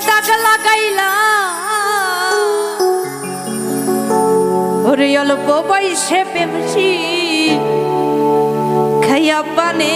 দাগ লাগাইলা ওরে অল্প বয়সে পেমছি খাইয়া পানে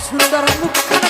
সুন্দর মুখ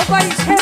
Nobody's.